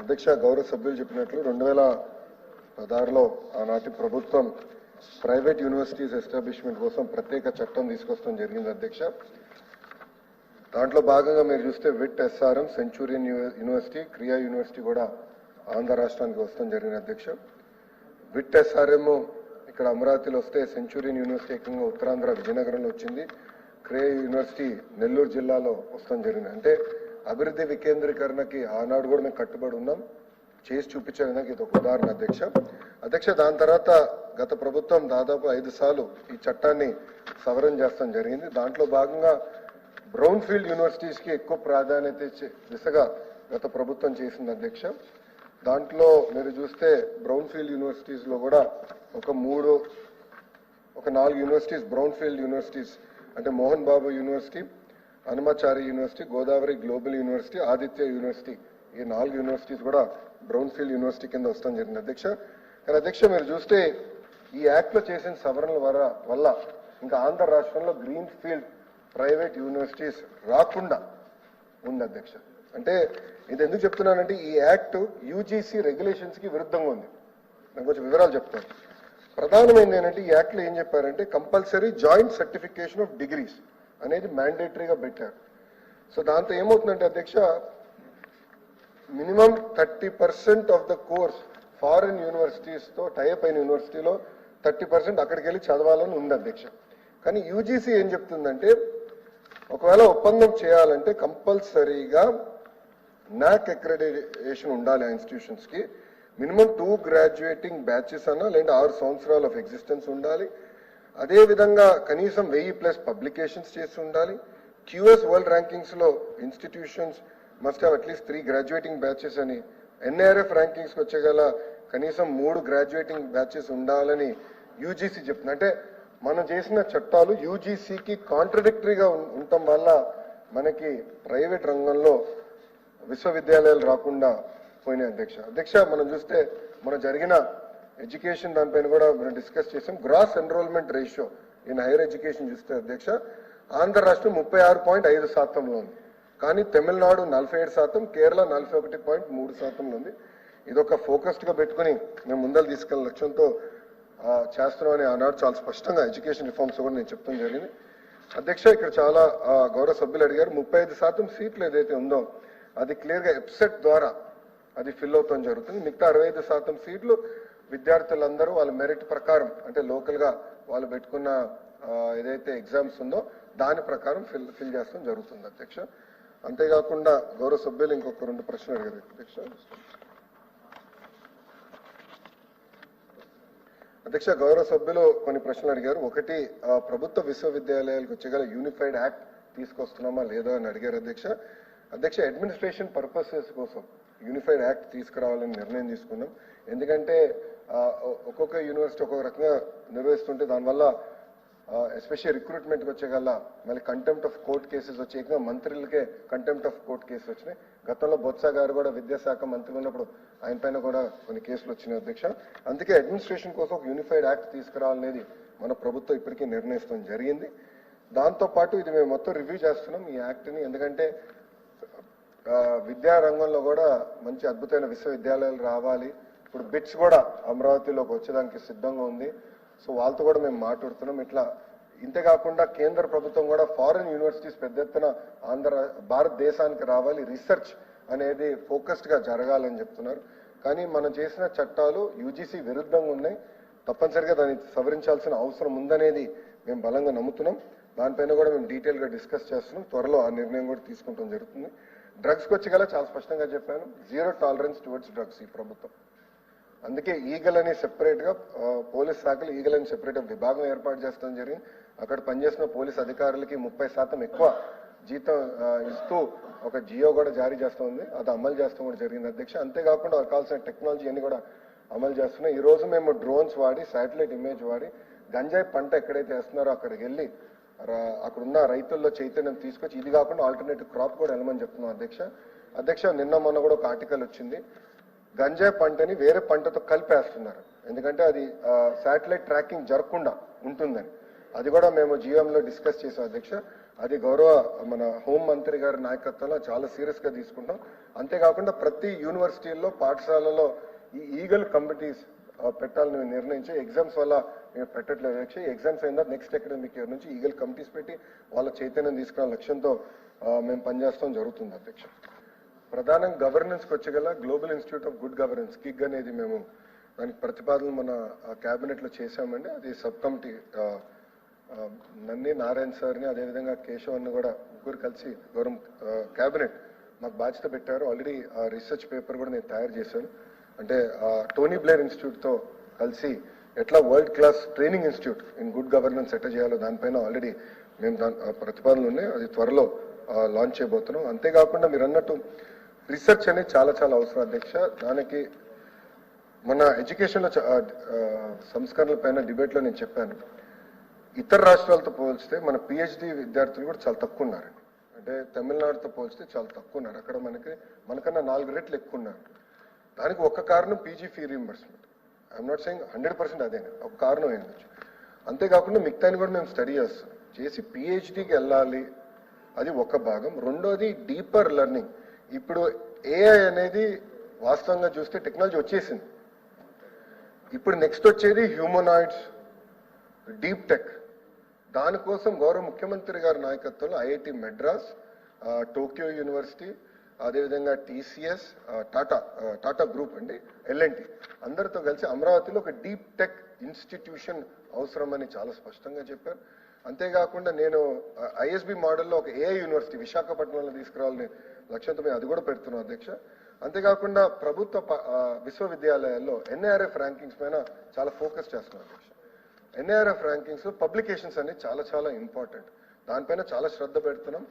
అధ్యక్ష గౌరవ సభ్యులు చెప్పినట్లు రెండు వేల పదహారులో ఆనాటి ప్రభుత్వం ప్రైవేట్ యూనివర్సిటీస్ ఎస్టాబ్లిష్మెంట్ కోసం ప్రత్యేక చట్టం తీసుకొస్తాం జరిగింది అధ్యక్ష. దాంట్లో భాగంగా మీరు చూస్తే VIT SRM Centurion University Krea University కూడా ఆంధ్ర రాష్ట్రానికి వస్తాం జరిగిన అధ్యక్ష. విట్ ఎస్ఆర్ఎం ఇక్కడ అమరావతిలో వస్తే సెంచూరియన్ యూనివర్సిటీ ఏకంగా ఉత్తరాంధ్ర విజయనగరంలో వచ్చింది. క్రియా యూనివర్సిటీ నెల్లూరు జిల్లాలో వస్తాం జరిగింది. అంటే అభివృద్ధి వికేంద్రీకరణకి ఆనాడు కూడా మేము కట్టుబడి ఉన్నాం. చేసి చూపించడానికి ఇది ఒక ఉదాహరణ అధ్యక్ష. అధ్యక్ష దాని తర్వాత గత ప్రభుత్వం దాదాపు ఐదు సార్లు ఈ చట్టాన్ని సవరణ చేస్తాం జరిగింది. దాంట్లో భాగంగా బ్రౌన్ ఫీల్డ్ యూనివర్సిటీస్కి ఎక్కువ ప్రాధాన్యత ఇచ్చే దిశగా గత ప్రభుత్వం చేసింది అధ్యక్ష. దాంట్లో మీరు చూస్తే బ్రౌన్ ఫీల్డ్ యూనివర్సిటీస్లో కూడా ఒక మూడు ఒక నాలుగు యూనివర్సిటీస్ బ్రౌన్ ఫీల్డ్ యూనివర్సిటీస్ అంటే Mohan Babu university Hanumachari university Godavari global university Aditya university ఈ నాలుగు యూనివర్సిటీస్ కూడా బ్రౌన్ ఫీల్డ్ యూనివర్సిటీ కింద వస్తాం జరిగింది. అధ్యక్ష కానీ అధ్యక్ష మీరు చూస్తే ఈ యాక్ట్లో చేసిన సవరణల వల్ల వల్ల ఇంకా ఆంధ్ర రాష్ట్రంలో గ్రీన్ ఫీల్డ్ ప్రైవేట్ యూనివర్సిటీస్ రాకుండా ఉంది అధ్యక్ష. అంటే ఇది ఎందుకు చెప్తున్నానంటే ఈ యాక్ట్ యూజీసీ రెగ్యులేషన్స్కి విరుద్ధంగా ఉంది. నేను కొంచెం వివరాలు చెప్తాను. ప్రధానమైనది ఏంటంటే ఈ యాక్ట్లో ఏం చెప్పారంటే compulsory joint certification of degrees. అనేది మ్యాండేటరీగా పెట్టారు. సో దాంతో ఏమవుతుందంటే అధ్యక్ష minimum thirty percent of the course foreign యూనివర్సిటీస్తో type అయిన యూనివర్సిటీలో థర్టీ పర్సెంట్ అక్కడికి వెళ్ళి చదవాలని ఉంది అధ్యక్ష. కానీ యూజీసీ ఏం చెప్తుందంటే ఒకవేళ ఒప్పందం చేయాలంటే కంపల్సరీగా నాక్ అక్రెడిటేషన్ ఉండాలి ఆ ఇన్స్టిట్యూషన్స్కి. మినిమం టూ గ్రాడ్యుయేటింగ్ బ్యాచెస్ అన్నా లేదంటే ఆరు సంవత్సరాలు ఆఫ్ ఎగ్జిస్టెన్స్ ఉండాలి. అదేవిధంగా కనీసం వెయ్యి ప్లస్ పబ్లికేషన్స్ చేసి ఉండాలి. QS world ర్యాంకింగ్స్లో institutions must have at least three graduating batches అని ఎన్ఐఆర్ఎఫ్ ర్యాంకింగ్స్ వచ్చేగల కనీసం మూడు గ్రాడ్యుయేటింగ్ బ్యాచెస్ ఉండాలని యూజీసీ చెప్తుంది. అంటే మనం చేసిన చట్టాలు యూజీసీకి కాంట్రడిక్టరీగా ఉండటం వల్ల మనకి ప్రైవేట్ రంగంలో విశ్వవిద్యాలయాలు రాకుండా పోయినాయి అధ్యక్ష. అధ్యక్ష మనం చూస్తే మన జరిగిన ఎడ్యుకేషన్ దానిపైన కూడా మనం డిస్కస్ చేసాం. Gross enrollment ratio in higher education చూస్తే అధ్యక్ష ఆంధ్ర రాష్ట్రం ముప్పై ఆరు పాయింట్ ఐదు శాతంలో ఉంది. కానీ తమిళనాడు నలభై ఏడు శాతం కేరళ నలభై ఒకటి పాయింట్ మూడు శాతంలో ఉంది. ఇది ఒక ఫోకస్డ్గా పెట్టుకుని మేము ముందర తీసుకెళ్ళిన లక్ష్యంతో ఆ, చేస్తున్నామని ఆనాడు చాలా స్పష్టంగా ఎడ్యుకేషన్ రిఫార్మ్స్ కూడా నేను చెప్తాం జరిగింది. అధ్యక్ష ఇక్కడ చాలా గౌరవ సభ్యులు అడిగారు ముప్పై ఐదు శాతం సీట్లు ఏదైతే ఉందో అది క్లియర్గా ఎప్సెట్ ద్వారా అది ఫిల్ అవుతాం జరుగుతుంది. మిగతా అరవై ఐదు శాతం సీట్లు విద్యార్థులందరూ వాళ్ళ మెరిట్ ప్రకారం అంటే లోకల్గా వాళ్ళు పెట్టుకున్న ఏదైతే ఎగ్జామ్స్ ఉందో దాని ప్రకారం ఫిల్ ఫిల్ చేస్తాం జరుగుతుంది అధ్యక్ష. అంతేకాకుండా గౌరవ సభ్యులు ఇంకొక రెండు ప్రశ్నలు అడిగారు అధ్యక్ష. అధ్యక్ష గౌరవ సభ్యులు కొన్ని ప్రశ్నలు అడిగారు. ఒకటి ప్రభుత్వ విశ్వవిద్యాలయాలకు వచ్చేగల యూనిఫైడ్ యాక్ట్ తీసుకొస్తున్నామా లేదా అని అడిగారు అధ్యక్ష. అధ్యక్ష అడ్మినిస్ట్రేషన్ పర్పసెస్ కోసం యూనిఫైడ్ యాక్ట్ తీసుకురావాలని నిర్ణయం తీసుకున్నాం. ఎందుకంటే ఒక్కొక్క యూనివర్సిటీ ఒక్కొక్క రకంగా నిర్వహిస్తుంటే దానివల్ల ఎస్పెషల్లీ రిక్రూట్మెంట్కి వచ్చేగల మళ్ళీ కంటెంప్ట్ ఆఫ్ కోర్ట్ కేసెస్ వచ్చే మంత్రులకే కంటెంప్ట్ ఆఫ్ కోర్ట్ కేసెస్ వచ్చినాయి. గతంలో బొత్స గారు కూడా విద్యాశాఖ మంత్రి ఉన్నప్పుడు ఆయన పైన కూడా కొన్ని కేసులు వచ్చినాయి అధ్యక్ష. అందుకే అడ్మినిస్ట్రేషన్ కోసం ఒక యూనిఫైడ్ యాక్ట్ తీసుకురావాలనేది మన ప్రభుత్వం ఇప్పటికీ నిర్ణయిస్తాం జరిగింది. దాంతో పాటు ఇది మేము మొత్తం రివ్యూ చేస్తున్నాం ఈ యాక్ట్ని ఎందుకంటే విద్యారంగంలో విద్యా రంగంలో కూడా మంచి అద్భుతమైన విశ్వవిద్యాలయాలు రావాలి. ఇప్పుడు బిట్స్ కూడా అమరావతిలోకి వచ్చేదానికి సిద్ధంగా ఉంది. సో వాళ్ళతో కూడా మేము మాట్లాడుతున్నాం. ఇట్లా ఇంతేకాకుండా కేంద్ర ప్రభుత్వం కూడా ఫారిన్ యూనివర్సిటీస్ పెద్ద ఎత్తున ఆంధ్ర భారతదేశానికి రావాలి. రీసెర్చ్ అనేది ఫోకస్డ్గా జరగాలని చెప్తున్నారు. కానీ మనం చేసిన చట్టాలు యూజీసీ విరుద్ధంగా ఉన్నాయి. తప్పనిసరిగా దాన్ని సవరించాల్సిన అవసరం ఉందనేది మేము బలంగా నమ్ముతున్నాం. దానిపైన కూడా మేము డీటెయిల్గా డిస్కస్ చేస్తున్నాం. త్వరలో ఆ నిర్ణయం కూడా తీసుకుంటాం జరుగుతుంది. డ్రగ్స్కి వచ్చి గల చాలా స్పష్టంగా చెప్పాను. జీరో టాలరెన్స్ టువర్డ్స్ డ్రగ్స్ ఈ ప్రభుత్వం. అందుకే ఈగల్ అని సెపరేట్గా పోలీస్ శాఖలు ఈగల్ అని సెపరేట్ విభాగం ఏర్పాటు చేస్తాం జరిగింది. అక్కడ పనిచేసిన పోలీస్ అధికారులకి ముప్పై శాతం ఎక్కువ జీతం ఇస్తూ ఒక జియో కూడా జారీ చేస్తుంది అది అమలు చేస్తాం కూడా జరిగింది అధ్యక్ష. అంతేకాకుండా వాళ్ళకి కావాల్సిన టెక్నాలజీ అన్ని కూడా అమలు చేస్తున్నాం ఈ రోజు మేము డ్రోన్స్ వాడి శాటిలైట్ ఇమేజ్ వాడి గంజాయి పంట ఎక్కడైతే వేస్తున్నారో అక్కడికి వెళ్ళి అక్కడ అక్కడున్న రైతుల్లో చైతన్యం తీసుకొచ్చి ఇది కాకుండా ఆల్టర్నేటివ్ క్రాప్ కూడా వెళ్ళమని చెప్తున్నాం అధ్యక్ష. అధ్యక్ష నిన్న మొన్న కూడా ఒక ఆర్టికల్ వచ్చింది. గంజాయి పంటని వేరే పంటతో కలిపేస్తున్నారు. ఎందుకంటే అది శాటిలైట్ ట్రాకింగ్ జరగకుండా ఉంటుందని. అది కూడా మేము GM డిస్కస్ చేసాం అధ్యక్ష. అది గౌరవ మన హోం మంత్రి గారి నాయకత్వంలో చాలా సీరియస్గా తీసుకుంటాం. అంతేకాకుండా ప్రతి యూనివర్సిటీల్లో పాఠశాలలో ఈ ఈగల్ కమిటీస్ పెట్టాలని మేము నిర్ణయించి. ఎగ్జామ్స్ వల్ల మేము పెట్టట్లేదు అధ్యక్ష. ఎగ్జామ్స్ అయిన నెక్స్ట్ అకాడమిక్ ఇయర్ నుంచి ఈగల్ కమిటీస్ పెట్టి వాళ్ళ చైతన్యం తీసుకున్న లక్ష్యంతో మేము పనిచేస్తాం జరుగుతుంది అధ్యక్ష. ప్రధానంగా గవర్నెన్స్కి వచ్చగల global institute of good governance కిగ్ అనేది మేము దానికి ప్రతిపాదనలు మన క్యాబినెట్లో చేశామండి. అది సబ్ కమిటీ ఆ, నన్ని నారాయణ సార్ని అదేవిధంగా కేశవన్ కూడా ముగ్గురు కలిసి గౌరవం క్యాబినెట్ మాకు బాధ్యత పెట్టారు. ఆల్రెడీ ఆ రీసెర్చ్ పేపర్ కూడా నేను తయారు చేశాను. అంటే టోనీ బ్లేర్ ఇన్స్టిట్యూట్తో కలిసి ఎట్లా world class training institute in good governance ఎట్లా చేయాలో దానిపైన ఆల్రెడీ మేము దాని ప్రతిపాదనలు ఉన్నాయి. అది త్వరలో లాంచ్ చేయబోతున్నాం. అంతేకాకుండా మీరు అన్నట్టు రీసెర్చ్ అనేది చాలా చాలా అవసరం అధ్యక్ష. దానికి మన ఎడ్యుకేషన్లో సంస్కరణల పైన డిబేట్లో నేను చెప్పాను. ఇతర రాష్ట్రాలతో పోల్చితే మన పిహెచ్డి విద్యార్థులు కూడా చాలా తక్కువ ఉన్నారు. అంటే తమిళనాడుతో పోల్చితే చాలా తక్కువ ఉన్నారు. అక్కడ మనకి మనకన్నా నాలుగు రెట్లు ఎక్కువ ఉన్నారు. దానికి ఒక కారణం PG fee reimbursement I'm not saying hundred percent అదే ఒక కారణం అయ్యొచ్చు అంతేకాకుండా మిగతాని కూడా మేము స్టడీ చేస్తాం. చేసి పిహెచ్డికి వెళ్ళాలి. అది ఒక భాగం. రెండోది డీపర్ లెర్నింగ్ ఇప్పుడు ఏఐ అనేది వాస్తవంగా చూస్తే టెక్నాలజీ వచ్చేసింది. ఇప్పుడు నెక్స్ట్ వచ్చేది హ్యూమనాయిడ్స్ డీప్ టెక్ దానికోసం గౌరవ ముఖ్యమంత్రి గారి నాయకత్వంలో ఐఐటి మెడ్రాస్ టోక్యో యూనివర్సిటీ అదేవిధంగా టీసీఎస్ టాటా టాటా గ్రూప్ అండి ఎల్ఎన్టీ అందరితో కలిసి అమరావతిలో ఒక డీప్ టెక్ ఇన్స్టిట్యూషన్ అవసరమని చాలా స్పష్టంగా చెప్పారు. అంతేకాకుండా నేను ఐఎస్బి మోడల్లో ఒక ఏఐ యూనివర్సిటీ విశాఖపట్నంలో తీసుకురావాలని లక్ష్యంతో మేము అది కూడా పెడుతున్నాం అధ్యక్ష. అంతేకాకుండా ప్రభుత్వ ప- విశ్వవిద్యాలయాల్లో ఎన్ఐఆర్ఎఫ్ ర్యాంకింగ్స్ పైన చాలా ఫోకస్ చేస్తున్నాం అధ్యక్ష. ఎన్ఐఆర్ఎఫ్ ర్యాంకింగ్స్ పబ్లికేషన్స్ అనేది చాలా చాలా ఇంపార్టెంట్. దానిపైన చాలా శ్రద్ధ పెడుతున్నాం.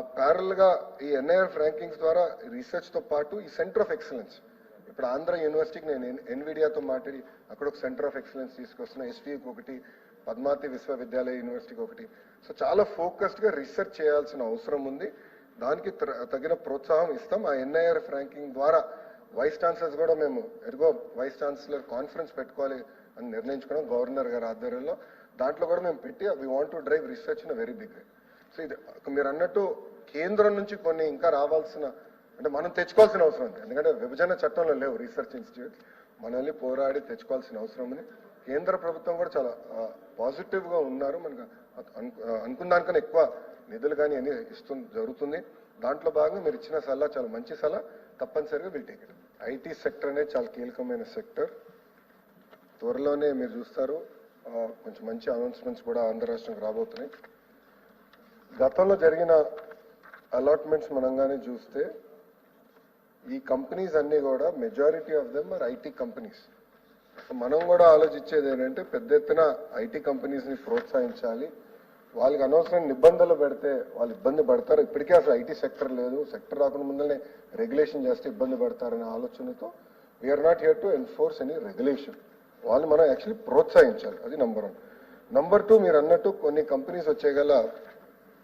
ప్యారల్గా ఈ ఎన్ఐఆర్ఎఫ్ ర్యాంకింగ్స్ ద్వారా రీసెర్చ్తో పాటు ఈ సెంటర్ ఆఫ్ ఎక్సలెన్స్. ఇప్పుడు ఆంధ్ర యూనివర్సిటీకి నేను ఎన్విడియాతో మాట్లాడి అక్కడ ఒక సెంటర్ ఆఫ్ ఎక్సలెన్స్ తీసుకొస్తున్నా. ఎస్టీకి ఒకటి పద్మావతి విశ్వవిద్యాలయ యూనివర్సిటీకి ఒకటి. సో చాలా ఫోకస్డ్గా రీసెర్చ్ చేయాల్సిన అవసరం ఉంది. దానికి తగిన ప్రోత్సాహం ఇస్తాం. ఆ ఎన్ఐఆర్ ర్యాంకింగ్ ద్వారా వైస్ ఛాన్సలర్స్ కూడా మేము ఎదుగో వైస్ ఛాన్సలర్ కాన్ఫరెన్స్ పెట్టుకోవాలి అని నిర్ణయించుకున్నాం గవర్నర్ గారి ఆధ్వర్యంలో. దాంట్లో కూడా మేము పెట్టి we want to drive research in very big so ఇది మీరు అన్నట్టు కేంద్రం నుంచి కొన్ని ఇంకా రావాల్సిన అంటే మనం తెచ్చుకోవాల్సిన అవసరం ఉంది. ఎందుకంటే విభజన చట్టంలో లేవు రీసెర్చ్ ఇన్స్టిట్యూట్. మనల్ని పోరాడి తెచ్చుకోవాల్సిన అవసరం ఉంది. కేంద్ర ప్రభుత్వం కూడా చాలా పాజిటివ్గా ఉన్నారు. మనకు అనుకున్న దానికన్నా ఎక్కువ నిధులు కానీ అన్ని ఇస్తు జరుగుతుంది. దాంట్లో భాగంగా మీరు ఇచ్చిన సలహా చాలా మంచి సలహా. తప్పనిసరిగా we'll take it IT sector అనేది చాలా కీలకమైన సెక్టర్. త్వరలోనే మీరు చూస్తారు. కొంచెం మంచి అనౌన్స్మెంట్స్ కూడా ఆంధ్ర రాష్ట్రంకి రాబోతున్నాయి. గతంలో జరిగిన అలాట్మెంట్స్ మనంగానే చూస్తే ఈ కంపెనీస్ అన్నీ కూడా majority of them are IT companies మనం కూడా ఆలోచించేది ఏంటంటే పెద్ద ఎత్తున ఐటీ కంపెనీస్ని ప్రోత్సహించాలి. వాళ్ళకి అనవసరం నిబంధనలు పెడితే వాళ్ళు ఇబ్బంది పడతారు. ఇప్పటికే అసలు ఐటీ సెక్టర్ లేదు. సెక్టర్ రాకుండా ముందరనే రెగ్యులేషన్ చేస్తే ఇబ్బంది పడతారనే ఆలోచనతో we're not here to enforce any regulation వాళ్ళు మనం యాక్చువల్లీ ప్రోత్సహించాలి. అది నంబర్ వన్ నంబర్ టూ మీరు అన్నట్టు కొన్ని కంపెనీస్ వచ్చేగల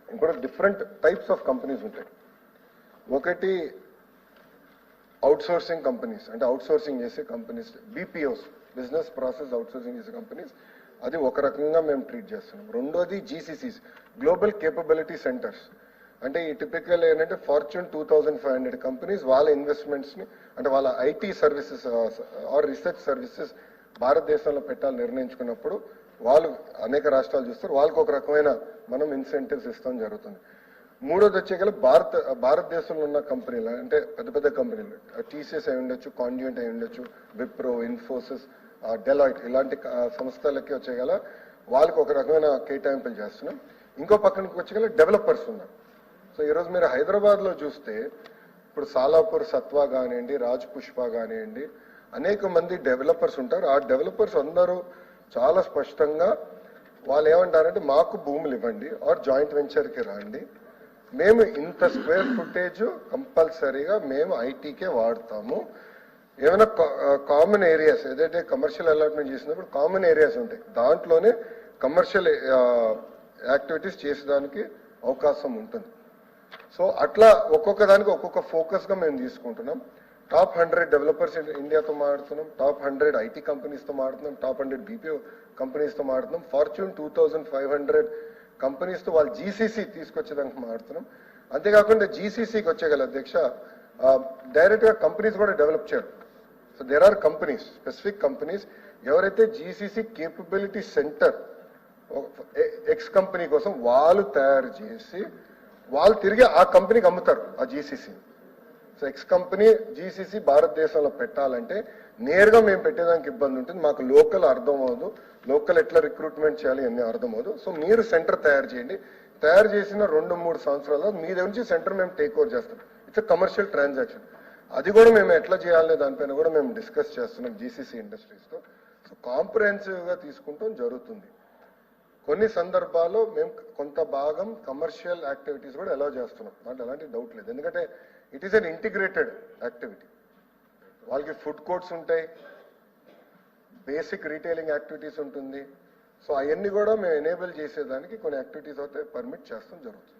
కూడా డిఫరెంట్ టైప్స్ ఆఫ్ కంపెనీస్ ఉంటాయి. ఒకటి అవుట్సోర్సింగ్ కంపెనీస్ అంటే అవుట్ సోర్సింగ్ చేసే companies BPOs business process outsourcing చేసే కంపెనీస్ అది ఒక రకంగా మేము ట్రీట్ చేస్తున్నాం. రెండోది జీసీసీస్ గ్లోబల్ కేపబిలిటీ సెంటర్స్ అంటే ఈ టిపికల్ ఏంటంటే Fortune two thousand five hundred companies వాళ్ళ ఇన్వెస్ట్మెంట్స్ని అంటే వాళ్ళ IT services or research services భారతదేశంలో పెట్టాలని నిర్ణయించుకున్నప్పుడు వాళ్ళు అనేక రాష్ట్రాలు చూస్తారు. వాళ్ళకి ఒక రకమైన మనం ఇన్సెంటివ్స్ ఇస్తాం జరుగుతుంది. మూడోది వచ్చేకల భారత భారతదేశంలో ఉన్న కంపెనీలు అంటే పెద్ద పెద్ద కంపెనీలు. టీసీఎస్ అయి ఉండొచ్చు కాండ్యూంట్ అయి ఉండొచ్చు విప్రో ఇన్ఫోసిస్ డెలాయిట్ ఇలాంటి సంస్థలకి సంస్థలకి వచ్చేగల వాళ్ళకి ఒక రకమైన కేటాయింపులు చేస్తున్నాం. ఇంకో పక్కనకి వచ్చేగల డెవలపర్స్ ఉన్నారు. సో ఈరోజు మీరు హైదరాబాద్లో చూస్తే ఇప్పుడు సాలాపూర్ సత్వా కానివ్వండి రాజ్ పుష్ప కానివ్వండి అనేక మంది డెవలపర్స్ ఉంటారు. ఆ డెవలపర్స్ అందరూ చాలా స్పష్టంగా వాళ్ళు ఏమంటారంటే మాకు భూములు ఇవ్వండి ఆర్ జాయింట్ వెంచర్కి రండి. మేము ఇంత స్క్వేర్ ఫుటేజ్ కంపల్సరీగా మేము ఐటీకే వాడతాము. ఏమైనా కామన్ ఏరియాస్ ఏదైతే కమర్షియల్ అలాట్మెంట్ చేసినప్పుడు కామన్ ఏరియాస్ ఉంటాయి. దాంట్లోనే కమర్షియల్ యాక్టివిటీస్ చేసేదానికి అవకాశం ఉంటుంది. సో అట్లా ఒక్కొక్క దానికి ఒక్కొక్క ఫోకస్గా మేము తీసుకుంటున్నాం. టాప్ హండ్రెడ్ డెవలపర్స్ ఇండియాతో మాడుతున్నాం టాప్ హండ్రెడ్ ఐటీ కంపెనీస్తో మాడుతున్నాం టాప్ హండ్రెడ్ బీపీఓ కంపెనీస్తో మాడుతున్నాం Fortune two thousand five hundred కంపెనీస్తో వాళ్ళు జీసీసీ తీసుకొచ్చేదానికి మాడుతున్నాం అంతేకాకుండా జీసీసీకి వచ్చే కదా అధ్యక్ష డైరెక్ట్గా కంపెనీస్ కూడా డెవలప్ చేయాలి so there are companies specific companies ఎవరైతే GCC capability centre X company కోసం వాళ్ళు తయారు చేసి వాళ్ళు తిరిగి ఆ కంపెనీకి అమ్ముతారు ఆ GCC so X company GCC భారతదేశంలో పెట్టాలంటే నేరుగా మేము పెట్టేదానికి ఇబ్బంది ఉంటుంది. మాకు లోకల్ అర్థం అవ్వదు. లోకల్ ఎట్లా రిక్రూట్మెంట్ చేయాలి అన్ని అర్థం అవ్వదు. సో మీరు సెంటర్ తయారు చేయండి. తయారు చేసిన రెండు మూడు సంవత్సరాల్లో మీ దగ్గర నుంచి సెంటర్ మేము టేక్ ఓవర్ చేస్తాం. ఇట్స్ కమర్షియల్ ట్రాన్సాక్షన్ అది కూడా మేము ఎట్లా చేయాలనే దానిపైన కూడా మేము డిస్కస్ చేస్తున్నాం జీసీసీ ఇండస్ట్రీస్తో సో కాంప్రహెన్సివ్గా తీసుకుంటాం జరుగుతుంది. కొన్ని సందర్భాల్లో మేము కొంత భాగం కమర్షియల్ యాక్టివిటీస్ కూడా అలౌ చేస్తున్నాం. దాంట్లో ఎలాంటి డౌట్ లేదు. ఎందుకంటే it is an integrated activity వాళ్ళకి ఫుడ్ కోర్ట్స్ ఉంటాయి. బేసిక్ రీటైలింగ్ యాక్టివిటీస్ ఉంటుంది. సో అవన్నీ కూడా మేము ఎనేబుల్ చేసేదానికి కొన్ని యాక్టివిటీస్ అయితే పర్మిట్ చేస్తాం జరుగుతుంది.